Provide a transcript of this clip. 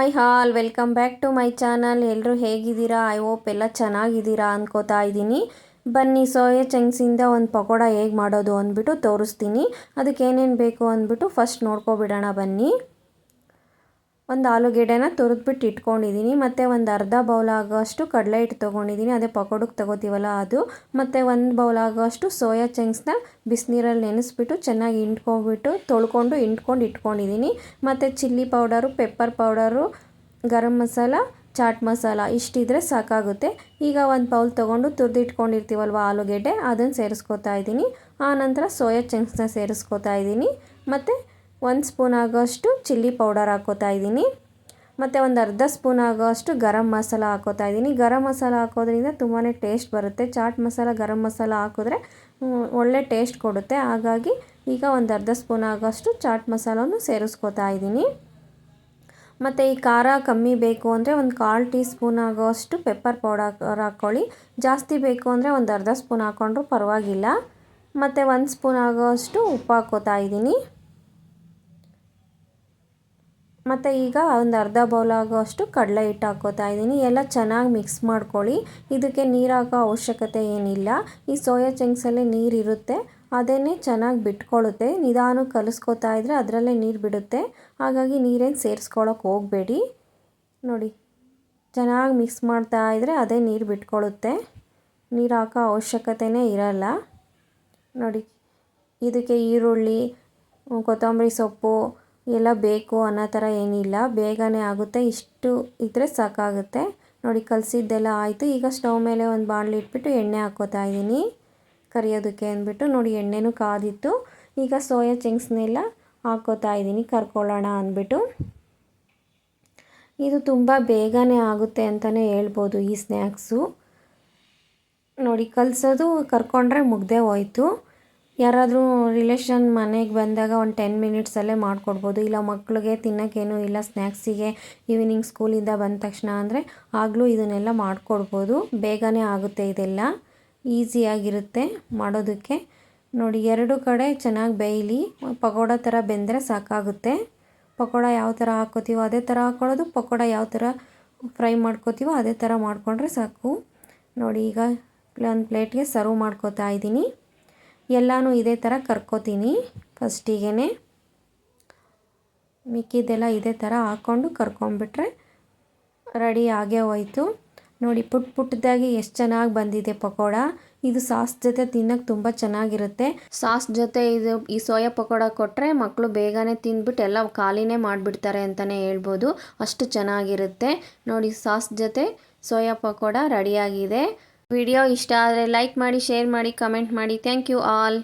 Hi all, welcome back to my channel. ಎಲ್ಲರೂ ಹೇಗಿದ್ದೀರಾ? I hope ಎಲ್ಲ ಚೆನ್ನಾಗಿದ್ದೀರಾ ಅಂದ್ಕೋತಾ ಇದ್ದೀನಿ. ಬನ್ನಿ, ಸೋಯಾ ಚಂಕ್ಸಿಂದ ಒಂದು ಪಕೋಡ ಹೇಗೆ ಮಾಡೋದು ಅಂದ್ಬಿಟ್ಟು ತೋರಿಸ್ತೀನಿ. ಅದಕ್ಕೆ ಏನೇನು ಬೇಕು ಅಂದ್ಬಿಟ್ಟು ಫಸ್ಟ್ ನೋಡ್ಕೊಬಿಡೋಣ ಬನ್ನಿ. ಒಂದು ಆಲೂಗೆಡ್ಡೆನ ತುರಿದ್ಬಿಟ್ಟು ಇಟ್ಕೊಂಡಿದ್ದೀನಿ ಮತ್ತು ಒಂದು ಅರ್ಧ ಬೌಲ್ ಆಗೋಷ್ಟು ಕಡಲೆ ಹಿಟ್ಟು ತೊಗೊಂಡಿದ್ದೀನಿ ಅದೇ ಪಕೋಡಕ್ಕೆ ತೊಗೋತೀವಲ್ಲ ಅದು. ಮತ್ತು ಒಂದು ಬೌಲ್ ಆಗೋಷ್ಟು ಸೋಯಾ ಚಂಕ್ಸ್ನ ಬಿಸಿನೀರಲ್ಲಿ ನೆನೆಸ್ಬಿಟ್ಟು ಚೆನ್ನಾಗಿ ಇಂಟ್ಕೊಂಡ್ಬಿಟ್ಟು ತೊಳ್ಕೊಂಡು ಹಿಂಡ್ಕೊಂಡು ಇಟ್ಕೊಂಡಿದ್ದೀನಿ ಮತ್ತು chilli powder, pepper powder, garam masala, chaat masala ಇಷ್ಟಿದ್ರೆ ಸಾಕಾಗುತ್ತೆ. ಈಗ ಒಂದು ಬೌಲ್ ತೊಗೊಂಡು ತುರಿದಿಟ್ಕೊಂಡಿರ್ತೀವಲ್ವ ಆಲೂಗೆಡ್ಡೆ, ಅದನ್ನು ಸೇರಿಸ್ಕೊತಾ ಇದ್ದೀನಿ ಆನಂತರ ಸೋಯಾ ಚಂಕ್ಸ್ನ ಸೇರಿಸ್ಕೊತಾ ಇದ್ದೀನಿ ಮತ್ತು ಒಂದು ಸ್ಪೂನ್ ಆಗೋಷ್ಟು ಚಿಲ್ಲಿ ಪೌಡರ್ ಹಾಕೋತಾ ಇದ್ದೀನಿ. ಮತ್ತು ಒಂದು ಅರ್ಧ ಸ್ಪೂನ್ ಆಗೋಷ್ಟು ಗರಂ ಮಸಾಲ ಹಾಕೋತಾ ಇದ್ದೀನಿ. ಗರಂ ಮಸಾಲ ಹಾಕೋದ್ರಿಂದ ತುಂಬಾ ಟೇಸ್ಟ್ ಬರುತ್ತೆ. ಚಾಟ್ ಮಸಾಲ, ಗರಂ ಮಸಾಲ ಹಾಕಿದ್ರೆ ಒಳ್ಳೆ ಟೇಸ್ಟ್ ಕೊಡುತ್ತೆ. ಹಾಗಾಗಿ ಈಗ ಒಂದು ಅರ್ಧ ಸ್ಪೂನ್ ಆಗೋಷ್ಟು ಚಾಟ್ ಮಸಾಲವನ್ನು ಸೇರಿಸ್ಕೋತಾ ಇದ್ದೀನಿ. ಮತ್ತು ಈ ಖಾರ ಕಮ್ಮಿ ಬೇಕು ಅಂದರೆ ಒಂದು ಕಾಲು ಟೀ ಸ್ಪೂನ್ ಆಗೋಷ್ಟು ಪೆಪ್ಪರ್ ಪೌಡರ್ ಹಾಕ್ಕೊಳ್ಳಿ ಜಾಸ್ತಿ ಬೇಕು ಅಂದರೆ ಒಂದು ಅರ್ಧ ಸ್ಪೂನ್ ಹಾಕ್ಕೊಂಡ್ರೂ ಪರವಾಗಿಲ್ಲ. ಮತ್ತು ಒಂದು ಸ್ಪೂನ್ ಆಗೋಷ್ಟು ಉಪ್ಪು ಹಾಕೋತಾ ಇದ್ದೀನಿ. ಮತ್ತು ಈಗ ಒಂದು ಅರ್ಧ ಬೌಲ್ ಆಗೋಷ್ಟು ಕಡಲೆ ಹಿಟ್ಟು ಹಾಕೋತಾ ಇದ್ದೀನಿ. ಎಲ್ಲ ಚೆನ್ನಾಗಿ ಮಿಕ್ಸ್ ಮಾಡ್ಕೊಳ್ಳಿ. ಇದಕ್ಕೆ ನೀರು ಅವಶ್ಯಕತೆ ಏನಿಲ್ಲ. ಈ ಸೋಯಾ ಚಂಕ್ಸಲ್ಲಿ ನೀರು ಇರುತ್ತೆ. ಅದನ್ನೇ ಚೆನ್ನಾಗಿ ಬಿಟ್ಕೊಳ್ಳುತ್ತೆ. ನಿಧಾನಕ್ಕೆ ಕಲಿಸ್ಕೊತಾ ಇದ್ದರೆ ಅದರಲ್ಲೇ ನೀರು ಬಿಡುತ್ತೆ. ಹಾಗಾಗಿ ನೀರೇನು ಸೇರಿಸ್ಕೊಳ್ಳೋಕೆ ಹೋಗಬೇಡಿ. ನೋಡಿ, ಚೆನ್ನಾಗಿ ಮಿಕ್ಸ್ ಮಾಡ್ತಾ ಇದ್ದರೆ ಅದೇ ನೀರು ಬಿಟ್ಕೊಳ್ಳುತ್ತೆ. ನೀರು ಹಾಕೋ ಅವಶ್ಯಕತೆಯೇ ಇರಲ್ಲ. ನೋಡಿ, ಇದಕ್ಕೆ ಈರುಳ್ಳಿ, ಕೊತ್ತಂಬರಿ ಸೊಪ್ಪು ಎಲ್ಲ ಬೇಕು ಅನ್ನೋ ಥರ ಏನಿಲ್ಲ. ಬೇಗನೆ ಆಗುತ್ತೆ. ಇಷ್ಟು ಇದ್ದರೆ ಸಾಕಾಗುತ್ತೆ. ನೋಡಿ, ಕಲಸಿದ್ದೆಲ್ಲ ಆಯಿತು. ಈಗ ಸ್ಟವ್ ಮೇಲೆ ಒಂದು ಬಾಣಲಿ ಇಟ್ಬಿಟ್ಟು ಎಣ್ಣೆ ಹಾಕೋತಾ ಇದ್ದೀನಿ. ಕರಿಯೋದಕ್ಕೆ ಅಂದ್ಬಿಟ್ಟು ನೋಡಿ, ಎಣ್ಣೆನೂ ಕಾದಿತ್ತು. ಈಗ ಸೋಯಾ ಚಿಂಗ್ಸ್ನೆಲ್ಲ ಹಾಕೋತಾ ಇದ್ದೀನಿ, ಕರ್ಕೊಳ್ಳೋಣ ಅಂದ್ಬಿಟ್ಟು. ಇದು ತುಂಬ ಬೇಗನೆ ಆಗುತ್ತೆ ಅಂತಲೇ ಹೇಳ್ಬೋದು ಈ ಸ್ನ್ಯಾಕ್ಸು. ನೋಡಿ, ಕಲಸೋದು, ಕರ್ಕೊಂಡ್ರೆ ಮುಗ್ದೇ ಹೋಯ್ತು. ಯಾರಾದರೂ ರಿಲೇಷನ್ ಮನೆಗೆ ಬಂದಾಗ ಒಂದು ಟೆನ್ ಮಿನಿಟ್ಸಲ್ಲೇ ಮಾಡಿಕೊಡ್ಬೋದು. ಇಲ್ಲ ಮಕ್ಕಳಿಗೆ ತಿನ್ನೋಕ್ಕೇನು ಇಲ್ಲ ಸ್ನ್ಯಾಕ್ಸಿಗೆ ಈವ್ನಿಂಗ್ ಸ್ಕೂಲಿಂದ ಬಂದ ತಕ್ಷಣ ಅಂದರೆ ಆಗಲೂ ಇದನ್ನೆಲ್ಲ ಮಾಡಿಕೊಡ್ಬೋದು. ಬೇಗನೆ ಆಗುತ್ತೆ ಇದೆಲ್ಲ. ಈಸಿಯಾಗಿರುತ್ತೆ ಮಾಡೋದಕ್ಕೆ. ನೋಡಿ, ಎರಡು ಕಡೆ ಚೆನ್ನಾಗಿ ಬೇಯಲಿ. ಪಕೋಡ ಥರ ಬೆಂದರೆ ಸಾಕಾಗುತ್ತೆ. ಪಕೋಡ ಯಾವ ಥರ ಹಾಕ್ಕೋತೀವೋ ಅದೇ ಥರ ಹಾಕ್ಕೊಳ್ಳೋದು ಪಕೋಡ ಯಾವ ಥರ ಫ್ರೈ ಮಾಡ್ಕೋತೀವೋ ಅದೇ ಥರ ಮಾಡಿಕೊಂಡ್ರೆ ಸಾಕು. ನೋಡಿ, ಈಗ ಒಂದು ಪ್ಲೇಟ್ಗೆ ಸರ್ವ್ ಮಾಡ್ಕೋತಾ ಇದ್ದೀನಿ. ಎಲ್ಲನೂ ಇದೇ ಥರ ಕರ್ಕೋತೀನಿ ಫಸ್ಟಿಗೆ ಮಿಕ್ಕಿದ್ದೆಲ್ಲ ಇದೇ ಥರ ಹಾಕ್ಕೊಂಡು ಕರ್ಕೊಂಬಿಟ್ರೆ ರೆಡಿ ಆಗೇ ಹೋಯ್ತು. ನೋಡಿ ಪುಟ್ ಪುಟ್ಟದಾಗಿ ಎಷ್ಟು ಚೆನ್ನಾಗಿ ಬಂದಿದೆ ಪಕೋಡ. ಇದು ಸಾಸ್ ಜೊತೆ ತಿನ್ನೋಕೆ ತುಂಬ ಚೆನ್ನಾಗಿರುತ್ತೆ. ಸಾಸ್ ಜೊತೆ ಇದು ಈ ಸೋಯಾ ಪಕೋಡ ಕೊಟ್ಟರೆ ಮಕ್ಕಳು ಬೇಗನೆ ತಿಂದ್ಬಿಟ್ಟು ಎಲ್ಲ ಖಾಲಿನೇ ಮಾಡಿಬಿಡ್ತಾರೆ ಅಂತಲೇ ಹೇಳ್ಬೋದು. ಅಷ್ಟು ಚೆನ್ನಾಗಿರುತ್ತೆ. ನೋಡಿ ಸಾಸ್ ಜೊತೆ ಸೋಯಾ ಪಕೋಡ ರೆಡಿಯಾಗಿದೆ ವಿಡಿಯೋ ಇಷ್ಟ ಆದರೆ ಲೈಕ್ ಮಾಡಿ ಶೇರ್ ಮಾಡಿ ಕಮೆಂಟ್ ಮಾಡಿ. Thank you all.